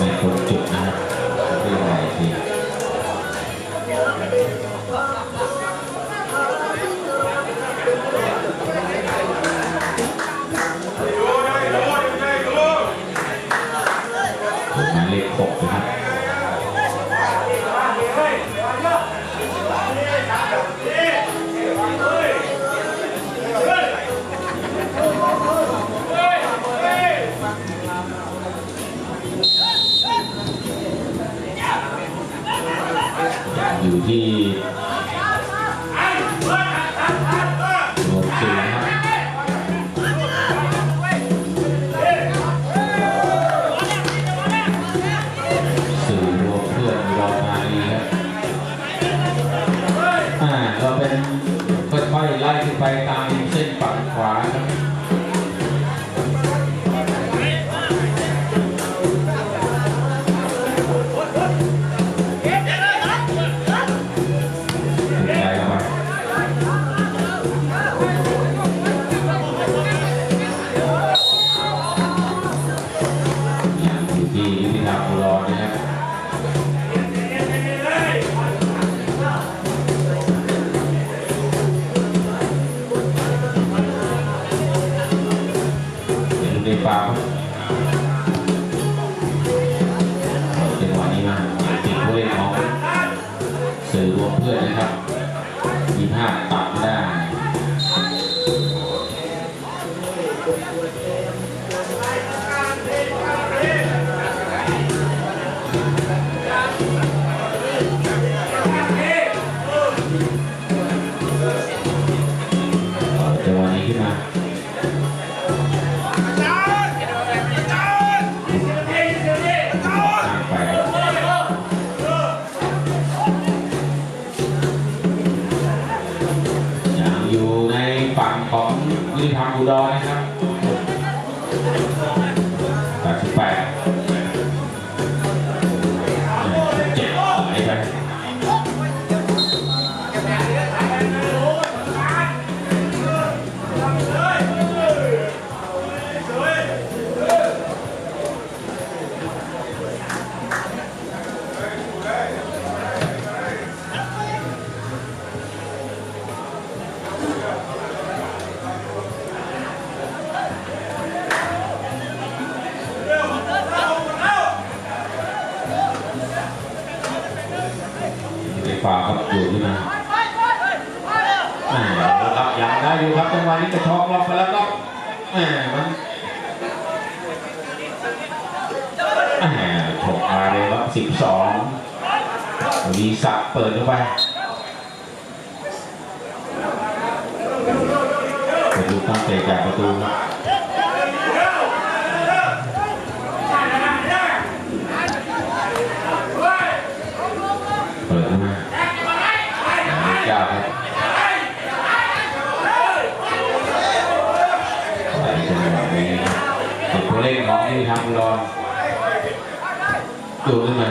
ในคนจุดนะครับเรื่องอะไรทีหมายเลขหกนะครับ อยู่ที่ ฝั่งของยุติธรรมอุดรนะครับ88 จังหวะนี้กระชองล็อกไปแล้วก็แหมมันถกมาเลยครับ12วีสักเปิดเข้าไปดูตั้งใจจากประตูครับ ดูขึ้นมา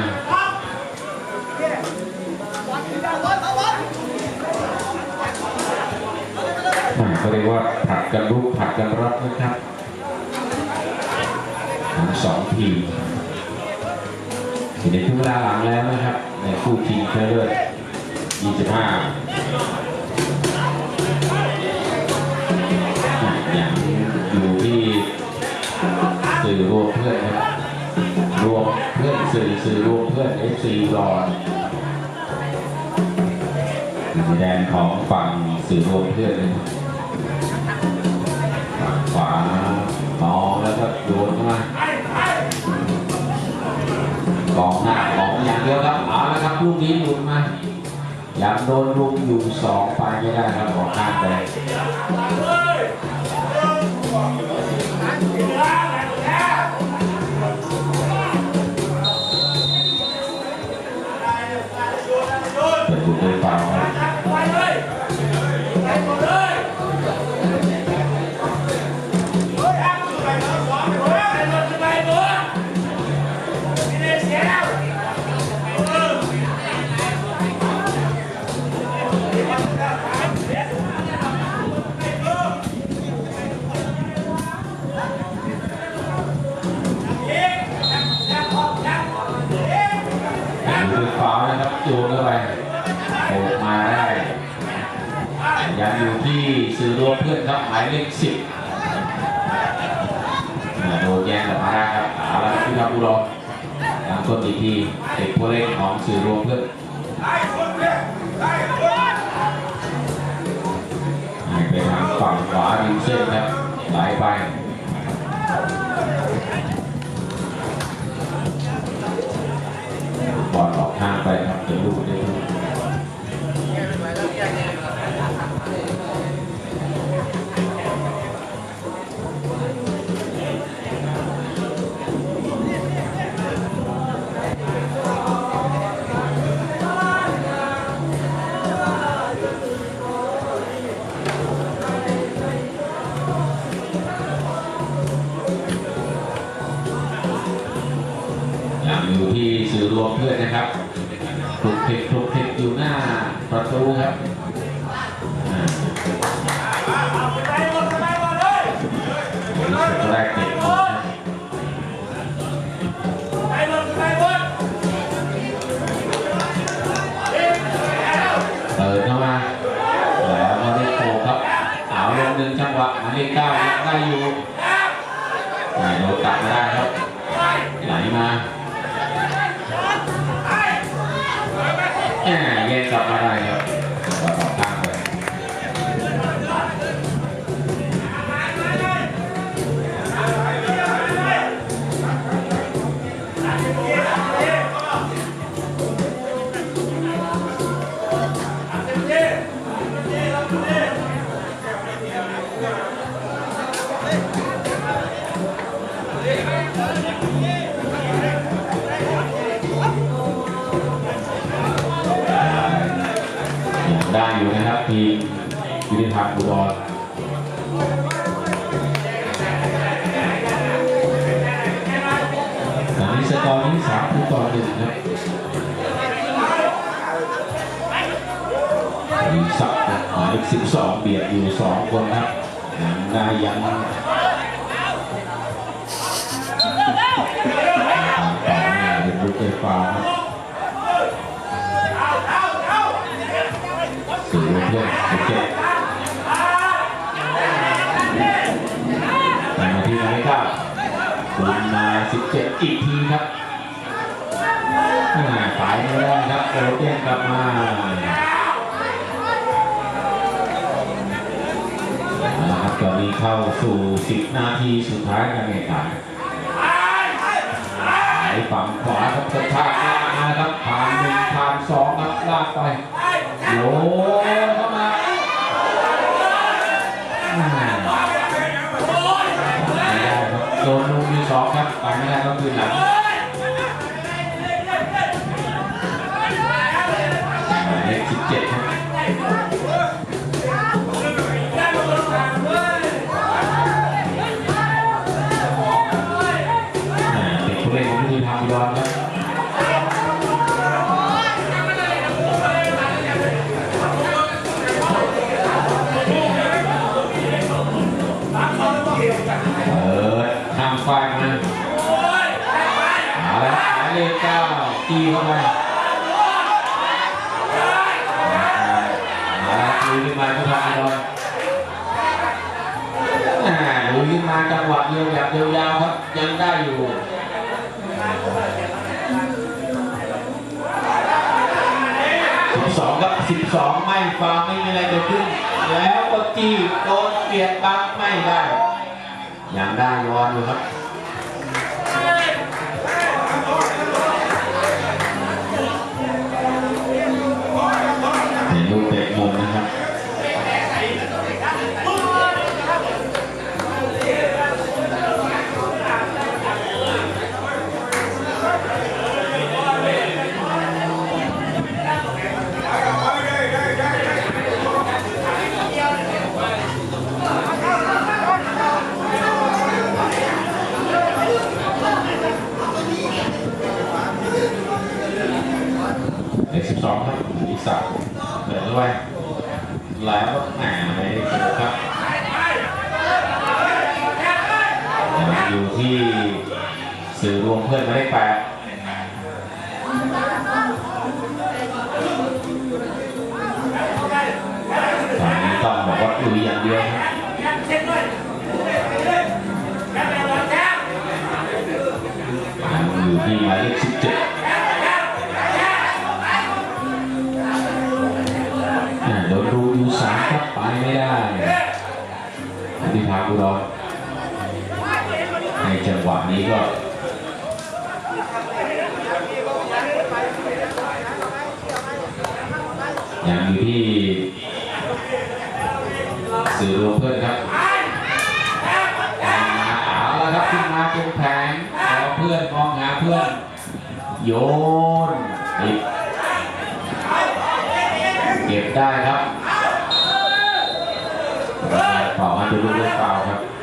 แหม่ก็เรียกว่าผัดกันลุกผัดกันรับนะครับทั้งสองทีมอยู่ในครึ่งเวลาหลังแล้วนะครับ ในคู่ทีมเชนะเลิศ25อย่างอยู่ที่สื่อรวมเพื่อนนะครับ รวมเพื่อนสื่อสื่อรวมเพื่อน FC รอนอยู่ในแดนของฝั่งสื่อรวมเพื่อนฝั่งขวามองแล้วก็โยนเข้ามากองหน้าของอย่างเดียวครับเอาละครับลูกนี้หลุดมายังโดนลุมอยู่สองไปไม่ได้ครับออกข้างไป สิบโดนแย่งกลับมาได้ครับเอาละครับพี่ทับอุดรตามต้นอีกทีเด็กผู้เล่นของสื่อรวมเพื่อนไปทางฝั่งขวาริมเส้นครับไหลไป อยู่ที่สื่อรวมเพื่อนนะครับถูกคลิกถูกคลิกอยู่หน้าประตูครับ ได้อยู่นะครับทีมยุติธรรมอุดรตอนนี้สกอร์นี้สามคู่ต่อหนึ่งครับมีสับหมายเลขสิบสองเบียดอยู่สองคนครับยังได้ยังต่อเนี่ยเป็นลูกเตะฟาวล์ครับ สื่อเพื่อนสิบเจ็ดแต่มาที่หมายเลขเก้าคุณมาสิบเจ็ดอีกทีครับอ่าสายไม่ได้ครับโอเด้งกลับมาเอาละครับตอนนี้เข้าสู่สิบนาทีสุดท้ายการแข่งขันไหลฝั่งขวาครับกระชากหน้ามาครับผ่านหนึ่งผ่านสองครับลากไปโว้ ไม่ได้ต้ เข้าไปเอาลุยขึ้นมาทุกทางเลยอ่าลุยขึ้นมาจังหวะเดียวแบบยาวๆครับยังได้อยู่สิบสองครับสิบสองไม่ฟาวไม่มีอะไรเกิดขึ้น แล้วก็จี้โดนเปียกบังไม่ได้ยังได้ยอนอยู่ครับ สับอีกสามเดินด้วยแล้วก็แหมไม่ได้เจอครับอยู่ที่สื่อรวมเพื่อนมาได้แปดตอนนี้ต้องบอกว่าอุยอย่างเดียวครับ อธิภาบุรอในจังหวะนี้ก็ยังอยู่ที่สื่อรวมเพื่อนครับเอาละครับขึ้นมาตรงแผงรองเพื่อนมองหาเพื่อน โยนเก็บได้ครับ เปล่ามันจะลูกเล่นเปล่าครับหนึ่งจังหวะนะครับ